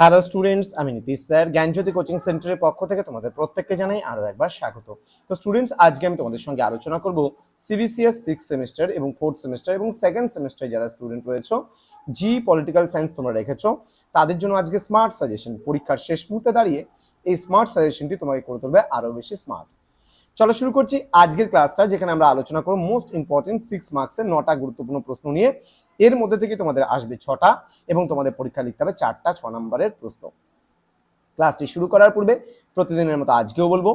Hello students আমি Nitish sir. জ্ঞানজ্যোতি coaching সেন্টারের পক্ষ থেকে তোমাদের প্রত্যেককে জানাই আরও একবার স্বাগত। তো স্টুডেন্টস আজকে আমি তোমাদের সঙ্গে আলোচনা করব সিবিসিএস সিক্স সেমিস্টার এবং ফোর্থ সেমিস্টার এবং সেকেন্ড সেমিস্টার যারা স্টুডেন্ট রয়েছে জি পলিটিক্যাল সায়েন্স তোমরা রেখেছো, তাদের জন্য আজকে স্মার্ট সাজেশন পরীক্ষার শেষ মুহূর্তে দাঁড়িয়ে এই স্মার্ট সাজেশনটি তোমাকে করে তুলবে আরও বেশি স্মার্ট চলো শুরু করছি আজকের ক্লাসটা, যেখানে আমরা আলোচনা করব মোস্ট ইম্পর্টেন্ট সিক্স মার্কসের নটা গুরুত্বপূর্ণ প্রশ্ন নিয়ে। এর মধ্যে থেকে তোমাদের আসবে ছটা এবং তোমাদের পরীক্ষা লিখতে হবে চারটা, ছ নম্বরের প্রশ্ন। ক্লাসটি শুরু করার পূর্বে প্রতিদিনের মতো আজকেও বলব,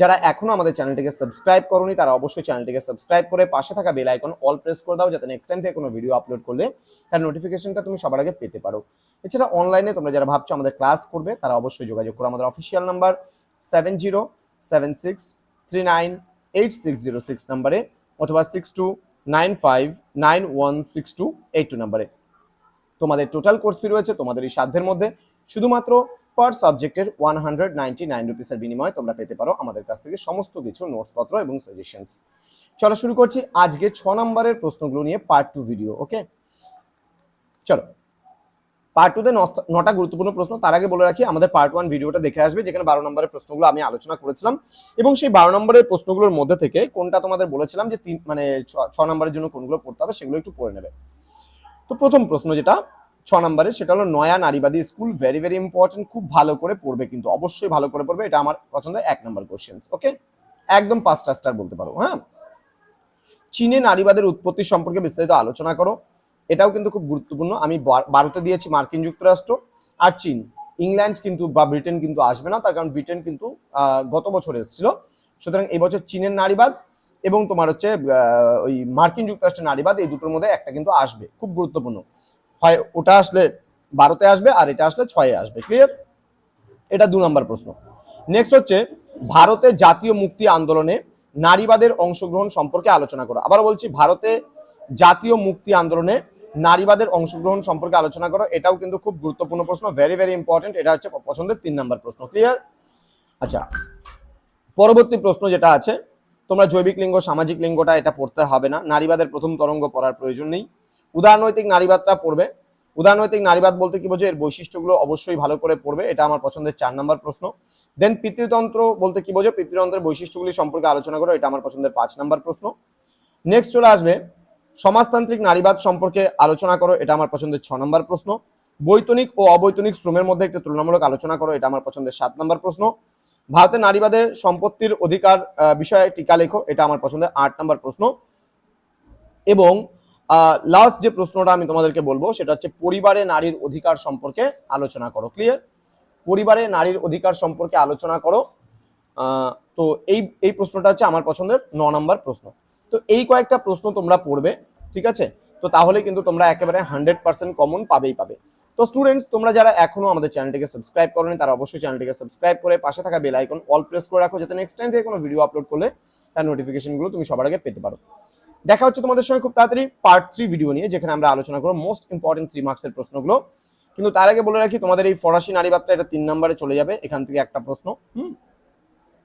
যারা এখনও আমাদের চ্যানেলটিকে সাবস্ক্রাইব করনি, তারা অবশ্যই চ্যানেলটিকে সাবস্ক্রাইব করে পাশে থাকা বেল আইকন অল প্রেস করে দাও, যাতে নেক্সট টাইম থেকে কোনো ভিডিও আপলোড করলে তার নোটিফিকেশনটা তুমি সবার আগে পেতে পারো। এছাড়া অনলাইনে তোমরা যারা ভাবছ আমাদের ক্লাস করবে, তারা অবশ্যই যোগাযোগ করো আমাদের official number seven zero seven six three nine eight six zero six নাম্বারে অথবা six two nine five nine one six two eight two নাম্বারে। তোমাদের টোটাল কোর্স ফি রয়েছে তোমাদের এই সাধ্যের মধ্যে। শুধুমাত্র পার সাবজেক্টের ওয়ান হান্ড্রেড নাইনটি নাইন রুপিসের বিনিময়ে তোমরা পেতে পারো আমাদের কাছ থেকে সমস্ত কিছু নোটসপত্র এবং সাজেশনস চলো শুরু করছি আজকে ছ নম্বরের প্রশ্নগুলো নিয়ে পার্ট টু ভিডিও ওকে চলো। পার্ট টুতে নটা গুরুত্বপূর্ণ প্রশ্ন, তার আগে বলে রাখি, আমাদের পার্ট ওয়ান ভিডিওটা দেখে আসবে, যেখানে বারো নম্বরের প্রশ্নগুলো আমি আলোচনা করেছিলাম। এবং সেই বারো নম্বরের প্রশ্নগুলোর মধ্যে থেকে কোনটা তোমাদের বলেছিলাম যে তিন মানে ছ- নম্বরের জন্য কোনগুলো পড়তে হবে, সেগুলো একটু পড়ে নেবে। তো প্রথম প্রশ্ন যেটা, ছ নম্বরে, সেটা হলো নয়া নারীবাদী স্কুল ভেরি ভেরি ইম্পর্টেন্ট খুব ভালো করে পড়বে কিন্তু, অবশ্যই ভালো করে পড়বে, এটা আমার পছন্দের এক নম্বর কোশ্চেন ওকে একদম পাঁচটা স্টার বলতে পারো হ্যাঁ? চীনে নারীবাদের উৎপত্তি সম্পর্কে বিস্তারিত আলোচনা করো। এটাও কিন্তু খুব গুরুত্বপূর্ণ। আমি ভারতে দিয়েছি মার্কিন যুক্তরাষ্ট্র আর চীন। ইংল্যান্ড কিন্তু বা ব্রিটেন কিন্তু আসবে না, তার কারণ ব্রিটেন কিন্তু গত বছর এসেছিল। সুতরাং এই বছর চীনের নারীবাদ এবং তোমার হচ্ছে ওই মার্কিন যুক্তরাষ্ট্রের নারীবাদ এই দুটোর মধ্যে একটা কিন্তু আসবে, খুব গুরুত্বপূর্ণ। হয় ওটা আসলে বারোতে আসবে আর এটা আসলে ছয়ে আসবে ক্লিয়ার এটা দু নম্বর প্রশ্ন। নেক্সট হচ্ছে, ভারতে জাতীয় মুক্তি আন্দোলনে নারীবাদের অংশগ্রহণ সম্পর্কে আলোচনা করো। আবার বলছি, ভারতে জাতীয় মুক্তি আন্দোলনে নারীবাদের অংশগ্রহণ সম্পর্কে আলোচনা করো, এটাও কিন্তু খুব গুরুত্বপূর্ণ প্রশ্ন ভেরি ভেরি ইম্পর্টেন্ট এটা হচ্ছে পছন্দের তিন নম্বর প্রশ্ন ক্লিয়ার আচ্ছা পরবর্তী প্রশ্ন যেটা আছে, তোমরা জৈবিক লিঙ্গ, সামাজিক লিঙ্গটা এটা পড়তে হবে না, নারীবাদের প্রথম তরঙ্গ পড়ার প্রয়োজন নেই। উদারনৈতিক নারীবাদটা পড়বে, উদারনৈতিক নারীবাদ বলতে কি বোঝো এর বৈশিষ্ট্যগুলো অবশ্যই ভালো করে পড়বে, এটা আমার পছন্দের চার নম্বর প্রশ্ন। দেন পিতৃতন্ত্র বলতে কি বোঝো পিতৃতন্ত্রের বৈশিষ্ট্যগুলি সম্পর্কে আলোচনা করো, এটা আমার পছন্দের পাঁচ নম্বর প্রশ্ন। নেক্সট চলে আসবে সমাজতান্ত্রিক নারীবাদ সম্পর্কে আলোচনা করো, এটা আমার পছন্দের ছ নম্বর প্রশ্ন। বৈতনিক ও অবৈতনিক শ্রমের মধ্যে একটি তুলনামূলক আলোচনা করো, এটা আমার পছন্দের সাত নম্বর প্রশ্ন। ভারতের নারীবাদের সম্পত্তির অধিকার বিষয়ে টিকা লেখো, এটা আমার পছন্দের আট নম্বর প্রশ্ন। এবং লাস্ট যে প্রশ্নটা আমি তোমাদেরকে বলব, সেটা হচ্ছে পরিবারে নারীর অধিকার সম্পর্কে আলোচনা করো ক্লিয়ার পরিবারে নারীর অধিকার সম্পর্কে আলোচনা করো তো এই এই প্রশ্নটা হচ্ছে আমার পছন্দের ন নম্বর প্রশ্ন। তো এই কয়েকটা প্রশ্ন তোমরা পড়বে, ঠিক আছে? তো তাহলে কিন্তু তোমরা একেবারে হান্ড্রেড পার্সেন্ট কমন পাবেই পাবে। তো স্টুডেন্টস তোমরা যারা এখনও আমাদের চ্যানেলটিকে সাবস্ক্রাইব করোনি, তারা অবশ্যই চ্যানেলটিকে সাবস্ক্রাইব করে পাশে থাকা বেল আইকন অল প্রেস করে রাখো, যাতে নেক্সট টাইম থেকে কোনো ভিডিও আপলোড করলে তার নোটিফিকেশনগুলো তুমি সবার আগে পেতে পারো। দেখা হচ্ছে তোমাদের সঙ্গে খুব তাড়াতাড়ি পার্ট থ্রি ভিডিও নিয়ে, যেখানে আমরা আলোচনা করব মোস্ট ইম্পর্টেন্ট থ্রি মার্কসের প্রশ্নগুলো। কিন্তু তার আগে বলে রাখি, তোমাদের এই ফরাসি নারীবাদটা এটা তিন নম্বরে চলে যাবে, এখান থেকে একটা প্রশ্ন। হুম?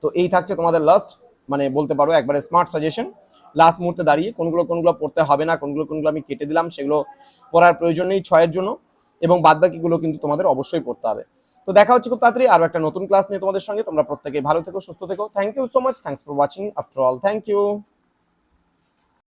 তো এই থাকছে তোমাদের লাস্ট মানে বলতে পারো একবারে স্মার্ট সাজেশন লাস্ট মুহূর্তে দাঁড়িয়ে কোনগুলো কোনগুলো পড়তে হবে না, কোনগুলো কোনগুলো আমি কেটে দিলাম, সেগুলো পড়ার প্রয়োজন নেই ছয়ের জন্য এবং বাদবাকিগুলো কিন্তু তোমাদের অবশ্যই পড়তে হবে। তো দেখা হচ্ছে খুব তাড়াতাড়ি আরও একটা নতুন ক্লাস নিয়ে তোমাদের সঙ্গে। তোমরা প্রত্যেকে ভালো থেকো, সুস্থ থেকো। Thank you so much thanks for watching after all thank you